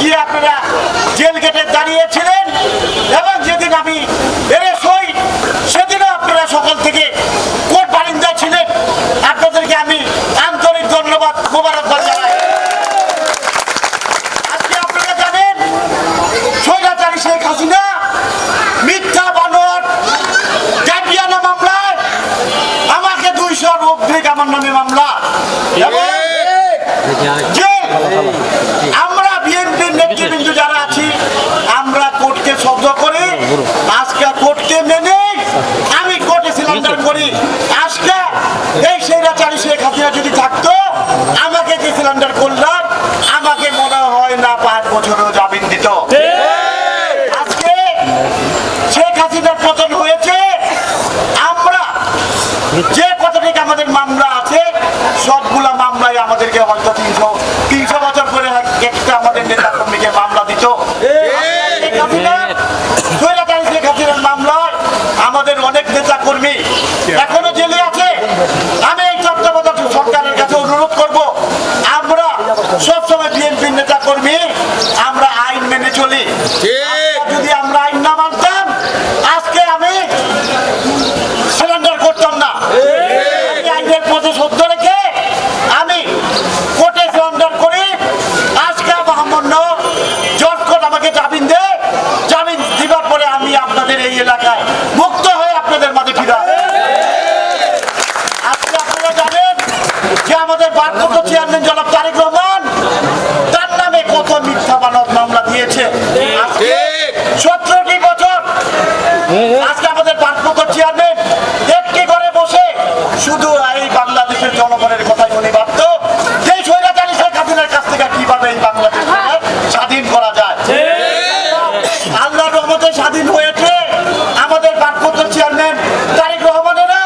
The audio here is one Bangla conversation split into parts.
গিয়ে আপনারা জেল গেটে দাঁড়িয়েছিলেন এবং যেদিন আমি এরে সই সেদিনও আপনারা সকাল থেকে কোর্ট বারিন্দায় ছিলেন আপনাদেরকে আমি আন্তরিক ধন্যবাদ মোবারকবাদ জানাই আজকে আপনারা জানেন স্বৈরাচারী শেখ হাসিনা মিথ্যা বানর জাটিয়ানা মামলায় আমাকে দুইশোর অব্দিক আমার নামে মামলা এবং যে আমরা বিএনপির নেতৃবৃন্দ যারা আছি আমরা কোর্টকে শব্দ করি আজকে কোর্টকে মেনে আমি কোর্টে সিলিন্ডার করি আজকে এই স্বৈরাচারী শেখ হাসিনা যদি থাকতো আমাকে যে সিলিন্ডার করলাম আমাকে মনে হয় না পাঁচ বছরও জামিন দিত। আজকে শেখ হাসিনার পতন হয়েছে। আমরা যে কতটিক আমাদের মামলা আছে সবগুলা মামলায় আমাদেরকে হয়তো তিনশো তিনশো বছর করে একটা আমাদের নেতা কর্মীকে মামলা দিত। মামলায় আমাদের অনেক নেতা কর্মী এখনও জেলে আছে। আমি এই তত্ত্বাবধায়ক সরকারের কাছে অনুরোধ করব আমরা সবসময় বিএনপির নেতা কর্মী চলি যদি আমরা আইন না মানতাম আজকে আমি সিলিন্ডার করতাম না আমি আইনের পথে সত্য রেখে আমি কোর্টে সিলিন্ডার করি আজকে মোহাম্মদ জজ কোর্ট আমাকে জামিন দে জামিন দিবার পরে আমি আপনাদের এই এলাকায় মুক্ত হয়ে আপনাদের মাঝে ফিরে আসব। আজকে আপনারা জানেন যে আমাদের বারকত চেয়ারম্যান জনাব তারেক রহমান তার নামে কত মিথ্যা মানব মামলা দিয়েছে আজকে সতেরোটি বছর আজকে আমাদের বারকত চেয়ারম্যান একটি ঘরে বসে শুধু এই বাংলাদেশের জনগণের কথাই উনি ভাবত যে স্বৈরাচারী শেখ হাসিনার কাছ থেকে কীভাবে এই বাংলাদেশকে স্বাধীন করা যায় আল্লাহ স্বাধীন হয়েছে। আমাদের বারকত চেয়ারম্যান তারেক রহমানেরও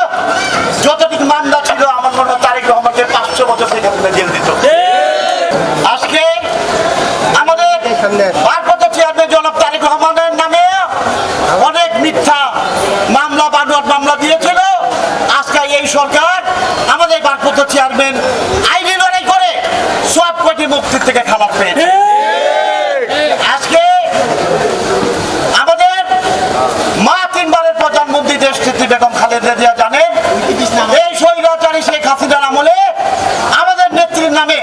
যতটুকু মামলা ছিল, আমার মনে তারেক রহমানকে পাঁচশো বছর থেকে জেল দিত। আজকে আমাদের ভারপ্রাপ্ত চেয়ারম্যান জনাব তারেক রহমানের নামে অনেক মিথ্যা মামলা, বানোয়াট মামলা দিয়েছিল। আজকে এই সরকার আমাদের ভারপ্রাপ্ত চেয়ারম্যান আইনি লড়াই করে সব কটি মুক্তির থেকে খারাপ পেয়েছে আজকে আমাদের মা তিনবারের প্রধানমন্ত্রী দেশ বেগম খালেদা জিয়া জানেন এই স্বৈরাচারী শেখ হাসিনার আমলে আমাদের নেত্রীর নামে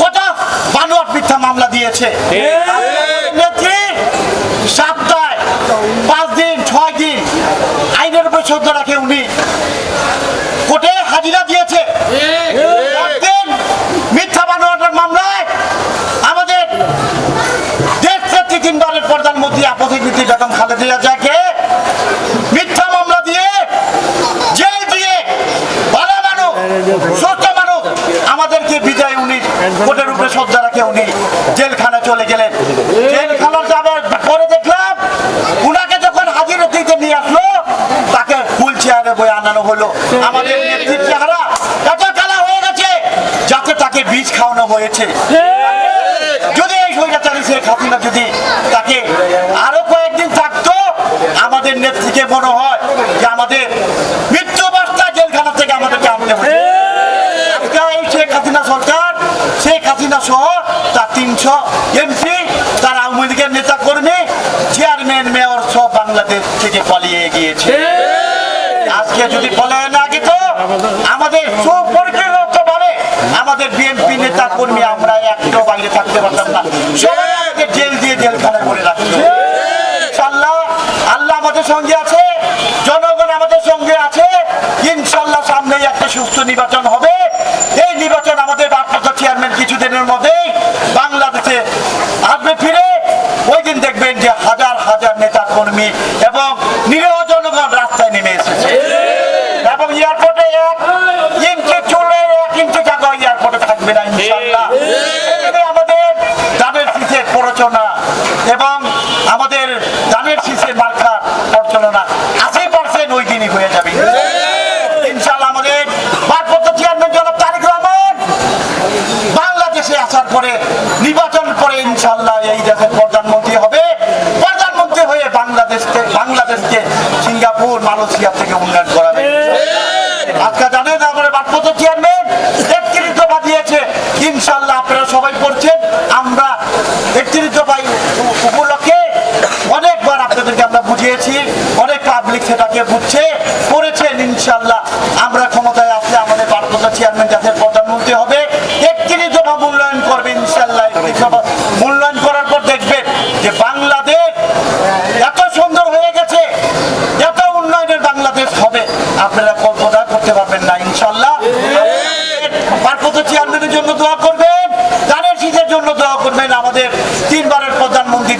কত বানোয়াট মিথ্যা মামলা দিয়েছে। নেত্রী সপ্তাহে পাঁচ দিন ছয় দিন আইনের উপর শ্রদ্ধা রাখে উনি। কোর্টে হাজিরা দিয়েছে। মিথ্যা বানোয়াটের মামলায় আমাদের দেশ নেত্রী তিনবারের প্রধানমন্ত্রী আপসিক নীতি বেগম খালেদা মিথ্যা মামলা দিয়ে জেল দিয়ে ভালো মানুষ সুস্থ মানুষ আমাদেরকে বিদায় উনি কোর্টের রাখে উনি জেলখানা চলে গেলেন। জেলখানা যাবার পরে দেখলাম, উনাকে যখন হাজির দিতে নিয়ে আসলো, তাকে ফুল চেয়ারে বয়ে আনানো হলো। আমাদের নেত্রীর চেহারা এত কালা হয়ে গেছে, যাতে তাকে বীজ খাওয়ানো হয়েছে। যদি এই স্বৈরাচারী শেখ হাসিনা যদি তাকে আরও কয়েকদিন থাকতো, আমাদের নেত্রীকে মনে হয় যে আমাদের মৃত্যু বার্তা জেলখানা থেকে আমাদেরকে আনতে হবে আজকে এই শেখ হাসিনা সরকার শেখ হাসিনা সহ তার তিনশো এমপি তার আওয়ামী লীগের নেতা কর্মী চেয়ারম্যান মেয়র সব বাংলাদেশ থেকে পালিয়ে গিয়েছে। আজকে যদি পলায়ন না যেত আমাদের সুপরিকল্পিত ভাবে আমাদের বিএনপি নেতা কর্মী আমরা একটাও বাইরে থাকতে পারতাম না। সবাই আমাকে জেল দিয়ে জেলখানায় ভরে রাখতো। ইনশাল্লাহ আল্লাহ আমাদের সঙ্গে আছে জনগণ আমাদের সঙ্গে আছে। ইনশাল্লাহ সামনেই একটা সুস্থ নির্বাচন হবে। এই নির্বাচন আমাদের ভারপ্রাপ্ত চেয়ারম্যান কিছুদিনের মধ্যেই বাংলাদেশে আসবে ফিরে। ওই দিন দেখবেন যে হাজার হাজার নেতা কর্মী থাকবে না ইনশাল্লাহ আমাদের দানের শীষের প্ররোচনা এবং আমাদের দানের শীষের মার্কা প্রচলনা আশি পার্সেন্ট ওই দিনই হয়ে যাবে। ইনশাল্লাহ আমাদের ভারপ্রাপ্ত চেয়ারম্যান জনাব তারেক রহমান বাংলাদেশে আসার পরে নির্বাচন করে ইনশাল্লাহ এই দেশের প্রধানমন্ত্রী হবে। প্রধানমন্ত্রী হয়ে বাংলাদেশকে বাংলাদেশকে সিঙ্গাপুর মালয়েশিয়া থেকে উন্নয়ন করাবে উপলক্ষে অনেকবার আপনাদেরকে আমরা বুঝিয়েছি, অনেক পাবলিক সেটাকে বুঝছে ইনশাল্লাহ আমরা ক্ষমতায় আসলে আমাদের চেয়ারম্যান যাদের প্রধানমন্ত্রী হবে। মূল্যায়ন করার পর দেখবেন যে বাংলাদেশ এত সুন্দর হয়ে গেছে, এত উন্নয়নের বাংলাদেশ হবে। আপনারা কল্পনা করতে পারবেন না ইনশাল্লাহ চেয়ারম্যানের জন্য দোয়া করবেন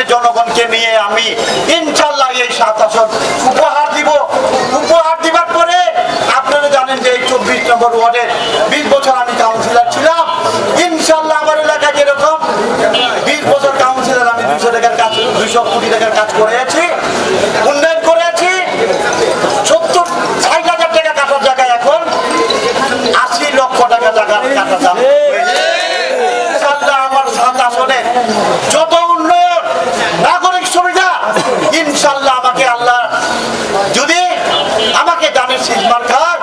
এই জনগণকে নিয়ে আমি ইনশাল্লাহ এই সাত আসন উপহার দিব। উপহার দিবার পরে আপনারা জানেন যে এই চব্বিশ নম্বর ওয়ার্ডে বিশ বছর আমি কাউন্সিলর ছিলাম। ইনশাল্লাহ আমার এলাকায় যেরকম বিশ বছর কাউন্সিলর আমি দুশো টাকার কাজ দুশো কোটি টাকার কাজ করেছি উন্নয়ন করেছি সত্তর ষাট হাজার টাকা কাটার জায়গায় এখন আশি লক্ষ টাকা টাকার কাটা দাম হয়েছে। ইনশাআল্লাহ আমার সাত আসনে যত উন্নয়ন নাগরিক সুবিধা ইনশাল্লাহ আমাকে আল্লাহ যদি আমাকে দানের সিজমান খায়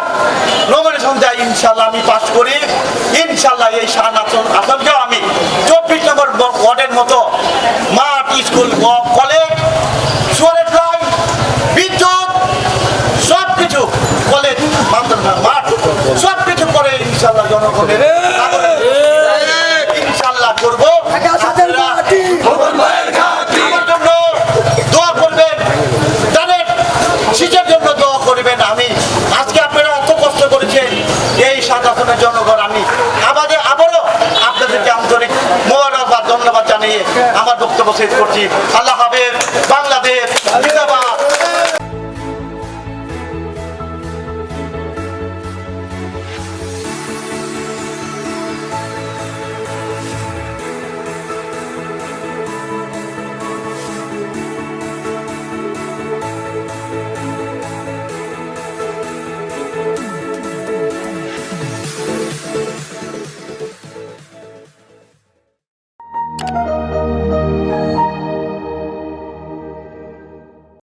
নমিনেশন দেয় ইনশাল্লাহ আমি পাস করি ইনশাল্লাহ এই শান আসন আসনকেও আমি চব্বিশ নম্বর ওয়ার্ডের মতো মাঠ, স্কুল কলেজ সুয়ারের লাইন, বিদ্যুৎ সব কিছু কলেজ, মাঠ সব কিছু করে ইনশাল্লাহ জনগণের ইনশাল্লাহ করব আপনারা আমার জন্য দোয়া করবেন তাদের শীতের জন্য দোয়া করবেন আমি আজকে আপনারা এত কষ্ট করেছেন এই সাধারণের জনগণ আমি আমাদের আবারও আপনাদেরকে আন্তরিক মোবারকবাদ ধন্যবাদ জানিয়ে আমার করছি আল্লাহ